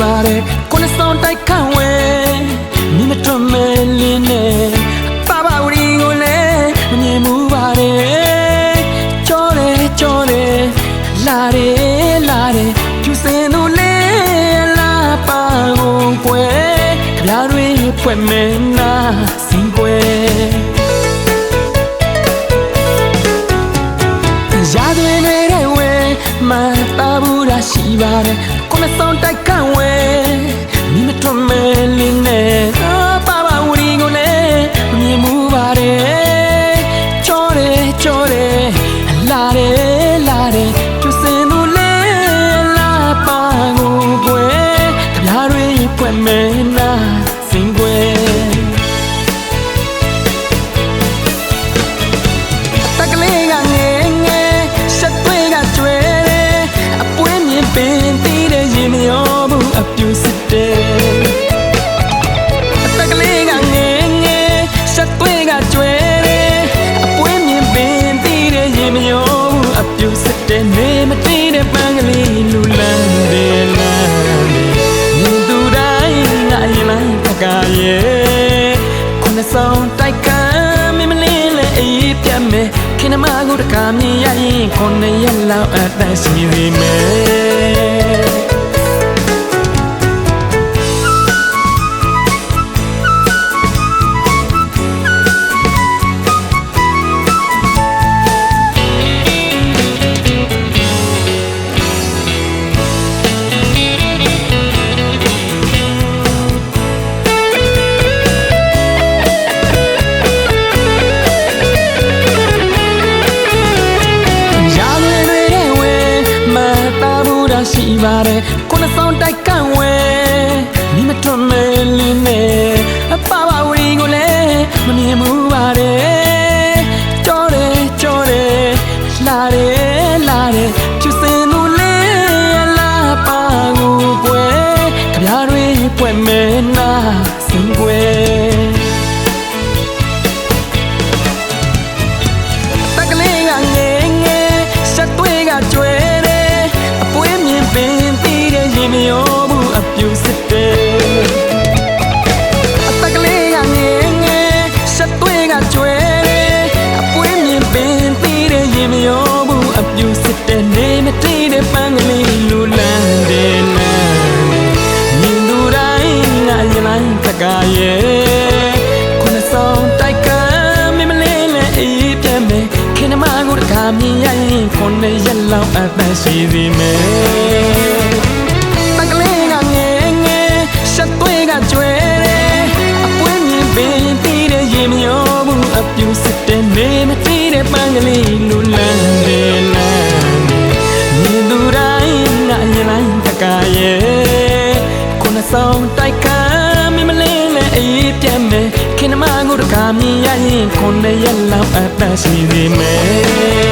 ပါတယ်ကိုယ်ဆောင်တိုက်ခန့်ဝဲမိမထွတ်မဲလင်းနဲ့ပါပါဝရီကိုလည်းမမြင်မှုပါတယ်ကြောတယ်ကြောတယ်လာတယ်လာတယ်ဖြူစင်တို့လေးလာပါကုန်ကွယ်ကြပြားတွေဖွက်မဲနာစင်ကွယ်ရာသွင်းနေတဲ့ဝဲမတာဘူးလားရှိပါတယ်ကို မဆောင်တိုက်ခန့်ဝဲမိမထွတ်မဲလင်းနဲ့အာပါပါဝရီကိုလည်းမမြင်မှုပါတယ်ချောတယ်ချောတယ်လာတယ်လာတယ်သူစင်သူလေးလာပါကိုကွယ်ကြပြားတွေဖွက်မဲ မကိုတကားမြင်ရရင်ခုနှစ်ရ ရှိပါတယ်ကိုယ်ဆောင်တိုက်ကန့်ဝဲမိမထွတ်မဲလင်းနဲ့အပပဝရီကိုလည်းမမြင်မှုပါတယ်ကြောတယ်ကြောတယ်လာတယ်လာတယ်ဖြူစင်သူလေးလာပါကိုကွယ်ကြပြားတွေပွက်မဲနာစင်ကွ မရောဘူးအပြူစစ်တယ်အတက်ကလေးကငယ်ငယ်ရှက်သွေးကကျွဲတယ်အပွေးမြင်ပင်ပြီးတဲ့ရင်မရောဘူးအပြူစစ်တယ်နေမတီးတဲ့ပန်းကလေးလူလန်းတယ်လန်းမြင်သူတိုင်းငါရင်လိုက်တကားရဲ့ခုနဆောင်တိုက်ကမမလေးလည်းအေးပြတ်မယ်ခင်မကိုတကားမြင်ရရင်ခုနှစ်ရက်လောက်အသက်ရှိစီမယ် စစ်တဲ့နေမတီးတဲ့ပန်းကလေးလူလန်းတယ်လန်းတယ်မြင်သူတိုင်းငါရင်လိုက်တကားရဲ့ခုနဆောင်တိုက်ခံမမလေးလည်းအေးပြတ်မယ်ခင်မကိုတကားမြင်ရရင်ခုနှစ်ရက်လောက်အသက်ရှိစီမယ်